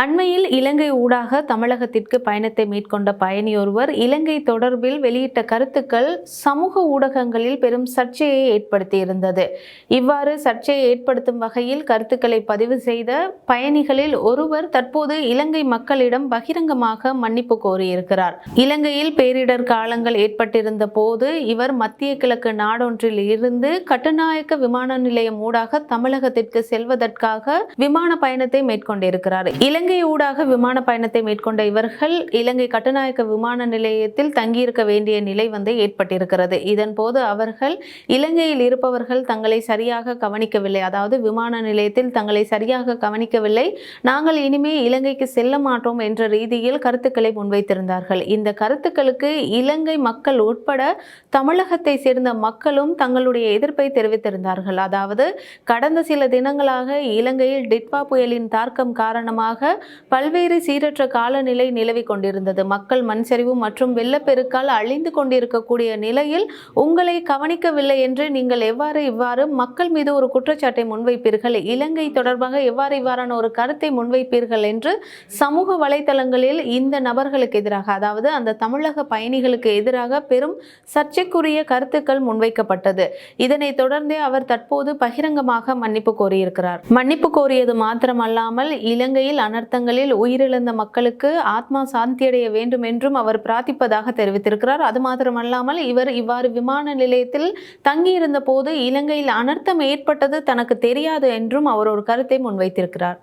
அண்மையில் இலங்கை ஊடாக தமிழகத்திற்கு பயணத்தை மேற்கொண்ட பயணியொருவர் இலங்கை தொடர்பில் வெளியிட்ட கருத்துக்கள் சமூக ஊடகங்களில் பெரும் சர்ச்சையை ஏற்படுத்தியிருந்தது. இவ்வாறு சர்ச்சையை ஏற்படுத்தும் வகையில் கருத்துக்களை பதிவு செய்த பயணிகளில் ஒருவர் தற்போது இலங்கை மக்களிடம் பகிரங்கமாக மன்னிப்பு கோரியிருக்கிறார். இலங்கையில் பேரிடர் காலங்கள் ஏற்பட்டிருந்த போது இவர் மத்திய கிழக்கு நாடொன்றில் இருந்து கட்டுநாயக்க விமான நிலையம் ஊடாக தமிழகத்திற்கு செல்வதற்காக விமான பயணத்தை மேற்கொண்டிருக்கிறார். இலங்கை ஊடாக விமான பயணத்தை மேற்கொண்ட இவர்கள் இலங்கை கட்டுநாயக்க விமான நிலையத்தில் தங்கியிருக்க வேண்டிய நிலை வந்து ஏற்பட்டிருக்கிறது. இதன் போது அவர்கள் இலங்கையில் இருப்பவர்கள் தங்களை சரியாக கவனிக்கவில்லை. அதாவது விமான நிலையத்தில் தங்களை சரியாக கவனிக்கவில்லை. நாங்கள் இனிமே இலங்கைக்கு செல்ல மாட்டோம் என்ற ரீதியில் கருத்துக்களை முன்வைத்திருந்தார்கள். இந்த கருத்துக்களுக்கு இலங்கை மக்கள் உட்பட தமிழகத்தை சேர்ந்த மக்களும் தங்களுடைய எதிர்ப்பை தெரிவித்திருந்தார்கள். அதாவது கடந்த சில தினங்களாக இலங்கையில் டிட்வா புயலின் தாக்கம் காரணமாக பல்வேறு சீரற்ற காலநிலை நிலவி கொண்டிருந்தது. மக்கள் மண் சரிவு மற்றும் வெள்ளப்பெருக்கால் அழிந்து கொண்டிருக்கக்கூடிய நிலையில் உங்களை கவனிக்கவில்லை என்று நீங்கள் எவ்வாறு இவ்வாறு மக்கள் மீது ஒரு குற்றச்சாட்டை முன்வைப்பீர்கள்? இலங்கை தொடர்பாக எவ்வாறு இவ்வாறான ஒரு கருத்தை முன்வைப்பீர்கள் என்று சமூக வலைதளங்களில் இந்த நபர்களுக்கு எதிராக அதாவது அந்த தமிழக பயணிகளுக்கு எதிராக பெரும் சர்ச்சைக்குரிய கருத்துக்கள் முன்வைக்கப்பட்டது. இதனைத் தொடர்ந்தே அவர் தற்போது பகிரங்கமாக மன்னிப்பு கோரியிருக்கிறார். மன்னிப்பு கோரியது மாத்திரமல்லாமல் இலங்கையில் அனர்த்தங்களில் உயிரிழந்த மக்களுக்கு ஆத்மா சாந்தியடைய வேண்டும் என்றும் அவர் பிரார்த்திப்பதாக தெரிவித்திருக்கிறார். அது மாத்திரமல்லாமல் இவர் இவ்வாறு விமான நிலையத்தில் தங்கியிருந்த போது இலங்கையில் அனர்த்தம் ஏற்பட்டது தனக்கு தெரியாது என்றும் அவர் ஒரு கருத்தை முன்வைத்திருக்கிறார்.